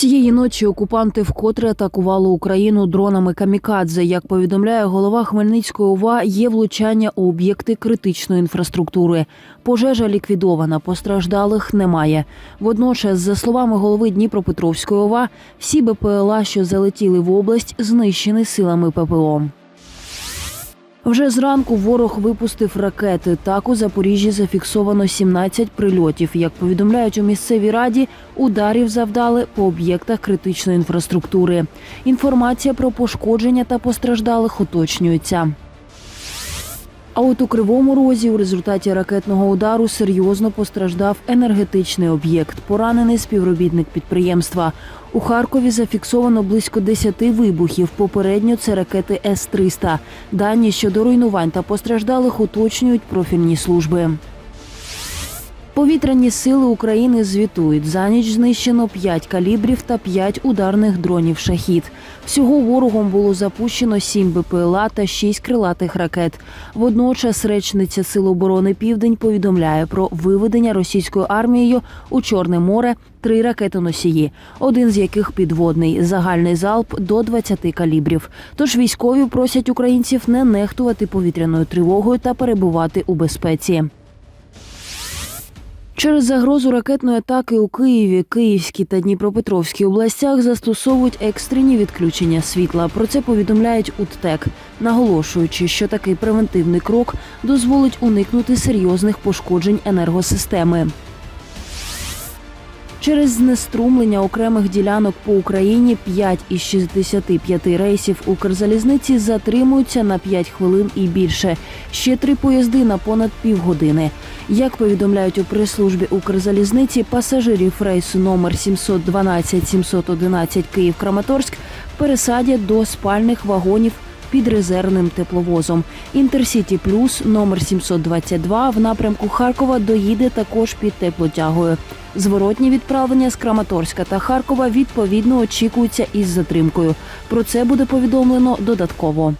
Цієї ночі окупанти вкотре атакували Україну дронами камікадзе. Як повідомляє голова Хмельницької ОВА, є влучання у об'єкти критичної інфраструктури. Пожежа ліквідована, постраждалих немає. Водночас, за словами голови Дніпропетровської ОВА, всі БПЛА, що залетіли в область, знищені силами ППО. Вже зранку ворог випустив ракети. Так у Запоріжжі зафіксовано 17 прильотів. Як повідомляють у місцевій раді, ударів завдали по об'єктах критичної інфраструктури. Інформація про пошкодження та постраждалих уточнюється. А от у Кривому Розі у результаті ракетного удару серйозно постраждав енергетичний об'єкт. Поранений співробітник підприємства. У Харкові зафіксовано близько 10 вибухів. Попередньо це ракети С-300. Дані щодо руйнувань та постраждалих уточнюють профільні служби. Повітряні сили України звітують. За ніч знищено 5 калібрів та 5 ударних дронів «Шахід». Всього ворогом було запущено 7 БПЛА та 6 крилатих ракет. Водночас речниця Сил оборони Південь повідомляє про виведення російською армією у Чорне море три ракетоносії, один з яких підводний, загальний залп до 20 калібрів. Тож військові просять українців не нехтувати повітряною тривогою та перебувати у безпеці. Через загрозу ракетної атаки у Києві, Київській та Дніпропетровській областях застосовують екстрені відключення світла. Про це повідомляють у ТТЕК, наголошуючи, що такий превентивний крок дозволить уникнути серйозних пошкоджень енергосистеми. Через знеструмлення окремих ділянок по Україні 5 із 65 рейсів Укрзалізниці затримуються на 5 хвилин і більше. Ще три поїзди на понад півгодини. Як повідомляють у прес-службі Укрзалізниці, пасажирів рейсу номер 712-711 Київ-Краматорськ пересадять до спальних вагонів під резервним тепловозом. Інтерсіті Плюс номер 722 в напрямку Харкова доїде також під теплотягою. Зворотні відправлення з Краматорська та Харкова відповідно очікуються із затримкою. Про це буде повідомлено додатково.